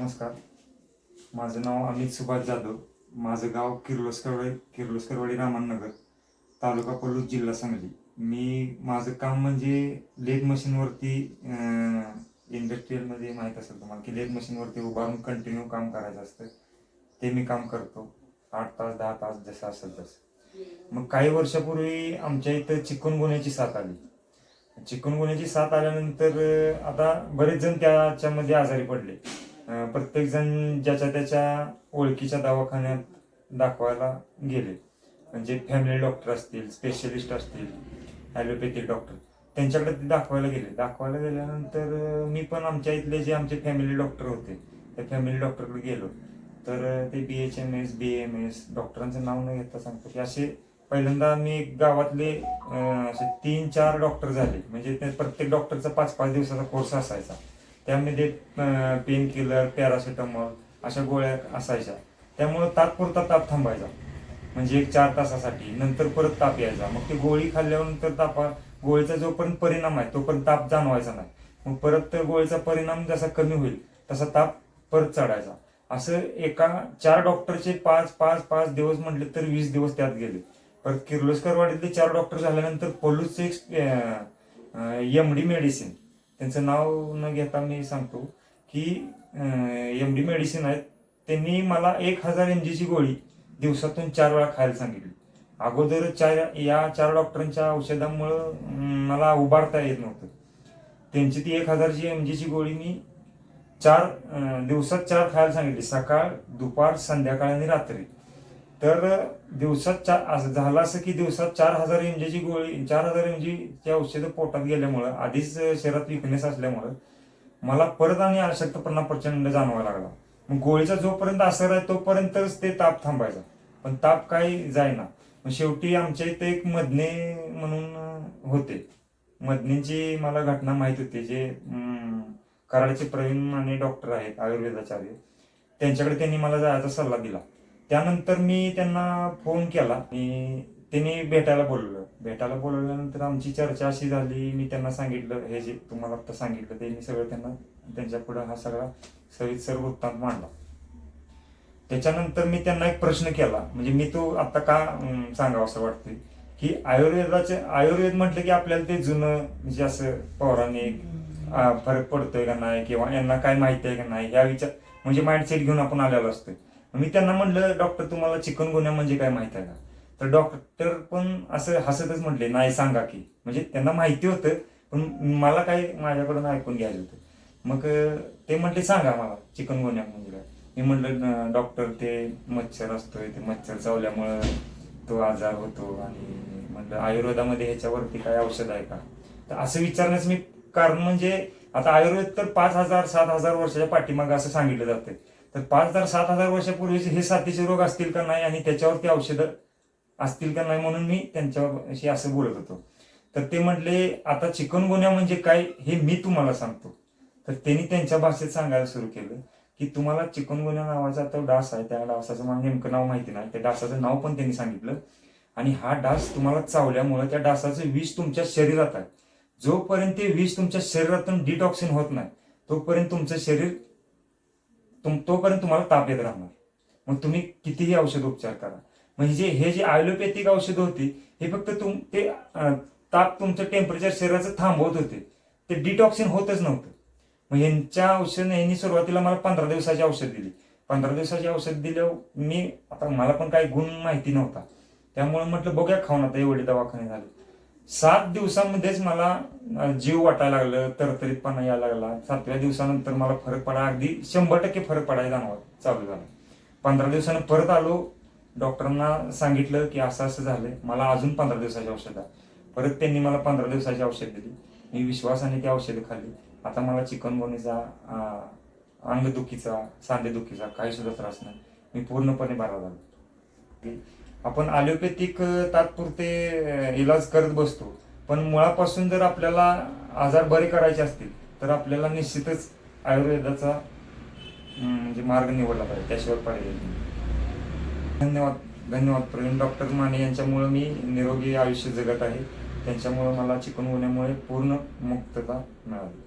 नमस्कार. माझं नाव अमित सुभाष जाधव. माझं गाव किर्लोस्करवाडी किर्लोस्करवाडी रामानगर तालुका पलूस जिल्हा सांगली. मी माझं काम म्हणजे लेग मशीनवरती इंडस्ट्रीयलमध्ये माहीत असेल तुम्हाला की लेग मशीनवरती उभारून कंटिन्यू काम करायचं असतं. ते मी काम करतो. आठ तास दहा तास जसं असेल तसं. मग काही वर्षापूर्वी आमच्या इथं चिकनगुन्ह्याची साथ आली. चिकनगुन्ह्याची साथ आल्यानंतर आता बरेच जण त्याच्यामध्ये आजारी पडले. प्रत्येकजण ज्याच्या त्याच्या ओळखीच्या दवाखान्यात दाखवायला गेले. म्हणजे फॅमिली डॉक्टर असतील स्पेशलिस्ट असतील ॲलोपॅथिक डॉक्टर त्यांच्याकडे ते दाखवायला गेले. दाखवायला गेल्यानंतर मी पण आमच्या इथले जे आमचे फॅमिली डॉक्टर होते त्या फॅमिली डॉक्टरकडे गेलो. तर ते B H M S B M S डॉक्टरांचं नाव न घेता सांगतो की असे पहिल्यांदा मी गावातले असे तीन चार डॉक्टर झाले. म्हणजे ते प्रत्येक डॉक्टरचा पाच पाच दिवसाचा कोर्स असायचा. त्यामध्ये पेन किलर पॅरासिटामॉल अशा गोळ्या असायच्या. त्यामुळं तात्पुरता ताप थांबायचा. म्हणजे एक चार तासासाठी. नंतर परत ताप यायचा. मग ती गोळी खाल्ल्यानंतर तापा गोळीचा जोपर्यंत परिणाम आहे तोपर्यंत ताप जाणवायचा नाही. मग परत तर गोळीचा परिणाम जसा कमी होईल तसा ताप परत चढायचा. असं एका चार डॉक्टरचे पाच पाच पाच दिवस म्हटले तर वीस दिवस त्यात गेले. परत किर्लोस्करवाडीतले चार डॉक्टर झाल्यानंतर पोलूसचे एक एम डी मेडिसिन त्यांचं नाव न घेता मी सांगतो की एम डी मेडिसिन आहेत. त्यांनी मला एक हजार एम जीची गोळी दिवसातून चार वेळा खायला सांगितली. अगोदर चार या चार डॉक्टरांच्या औषधामुळं मला उभारता येत नव्हतं. त्यांची ती एक हजारची एम जीची गोळी मी चार दिवसात चार खायला सांगितली. सकाळ दुपार संध्याकाळ आणि रात्री. तर दिवसात चार असं झालं असं की दिवसात चार हजार एम जीची गोळी चार हजार एम जीची औषधं पोटात गेल्यामुळं आधीच शरीरात विकनेस असल्यामुळं मला परत आणि अशक्तपणा प्रचंड जाणवायला लागला. मग गोळीचा जोपर्यंत असर आहे तोपर्यंतच ते ताप थांबायचा. पण ताप काही जायना मग शेवटी आमच्या इथे एक मदने म्हणून होते. मदनेची मला घटना माहीत होती जे कराडचे प्रवीण आणि डॉक्टर आहेत आयुर्वेदाचार्य. त्यांच्याकडे त्यांनी मला जायचा सल्ला दिला. त्यानंतर मी त्यांना फोन केला. आणि त्यांनी भेटायला बोलवलं. भेटायला बोलवल्यानंतर आमची चर्चा अशी झाली. मी त्यांना सांगितलं हे जे तुम्हाला आता सांगितलं ते मी सगळं त्यांना त्यांच्या पुढे हा सगळा सविस्तर वृत्तांत मांडला. त्याच्यानंतर मी त्यांना एक प्रश्न केला. म्हणजे मी तो आता का सांगावं असं वाटतंय? की आयुर्वेदाचे आयुर्वेद म्हटलं की आपल्याला ते जुनं म्हणजे असं पौराणिक फरक पडतोय का नाही? किंवा यांना काय माहिती आहे का नाही? या विचार म्हणजे माइंडसेट घेऊन आपण आलेलो असतोय. मी त्यांना म्हटलं डॉक्टर तुम्हाला चिकनगुन्या म्हणजे काय माहीत आहे का? तर डॉक्टर पण असं हसतच म्हटले नाही सांगा की. म्हणजे त्यांना माहिती होतं पण मला काय माझ्याकडून ऐकून घ्यायचं होतं. मग ते म्हटले सांगा मला चिकनगुन्या म्हणजे काय? मी म्हटलं डॉक्टर ते मच्छर असतोय ते मच्छर चावल्यामुळं तो आजार होतो आणि म्हटलं आयुर्वेदामध्ये ह्याच्यावरती काय औषध आहे का? तर असं विचारण्याचं मी कारण म्हणजे आता आयुर्वेद तर पाच हजार सात हजार वर्षाच्या पाठीमागं असं सांगितलं जातं तर पाच हजार सात हजार वर्षापूर्वीचे हे साथीचे रोग असतील का नाही आणि त्याच्यावरती औषधं असतील का नाही म्हणून मी त्यांच्याशी असं बोलत होतो. तर ते म्हटले आता चिकनगुन्या म्हणजे काय हे मी तुम्हाला सांगतो. तर त्यांनी त्यांच्या भाषेत सांगायला सुरू केलं की तुम्हाला चिकनगुन्या नावाचा तो डास आहे त्या डासाचं मला नेमकं नाव माहिती नाही त्या डासाचं नाव पण त्यांनी सांगितलं. आणि हा डास तुम्हाला चावल्यामुळे त्या डासाचं विष तुमच्या शरीरात आहे. जोपर्यंत ते विष तुमच्या शरीरातून डिटॉक्सिन होत नाही तोपर्यंत तुमचं शरीर तुम तोपर्यंत तुम्हाला ताप येत राहणार मग तुम्ही कितीही औषध उपचार करा. म्हणजे हे जे आयुर्वेदिक औषधं होती हे फक्त तुम ते ताप तुमचं टेम्परेचर शरीराचं थांबवत होते. ते डिटॉक्सिन होतच नव्हतं. मग यांच्या औषधाने यांनी सुरुवातीला मला पंधरा दिवसाची औषध दिली. पंधरा दिवसाची औषध दिल्यावर मी आता मला पण काही गुण माहिती नव्हता. त्यामुळे म्हटलं बघूया खाऊन आता एवढे दवाखाने झाले. सात दिवसामध्येच मला जीव वाटायला लागलं तरतरीतपणा यायला लागला. सातव्या दिवसानंतर मला फरक पडा. अगदी शंभर टक्के फरक पडायला जाणवत चालू झाला. पंधरा दिवसानं परत आलो. डॉक्टरांना सांगितलं की असं असं झालंय. मला अजून पंधरा दिवसाची औषधं परत त्यांनी मला पंधरा दिवसाची औषध दिली. मी विश्वासाने ती औषधं खाल्ली. आता मला चिकनगुनीचा अंगदुखीचा सांधेदुखीचा काही सुद्धा त्रास नाही. मी पूर्णपणे बरा झालो. आपण ॲलोपॅथिक तात्पुरते इलाज करत बसतो. पण मुळापासून जर आपल्याला आजार बरे करायचे असतील तर आपल्याला निश्चितच आयुर्वेदाचा म्हणजे मार्ग निवडला पाहिजे. त्याशिवाय पाहिजे धन्यवाद धन्यवाद प्रवीण. डॉक्टर माने यांच्यामुळं मी निरोगी आयुष्य जगत आहे. त्यांच्यामुळं मला चिकन होण्यामुळे पूर्ण मुक्तता मिळाली.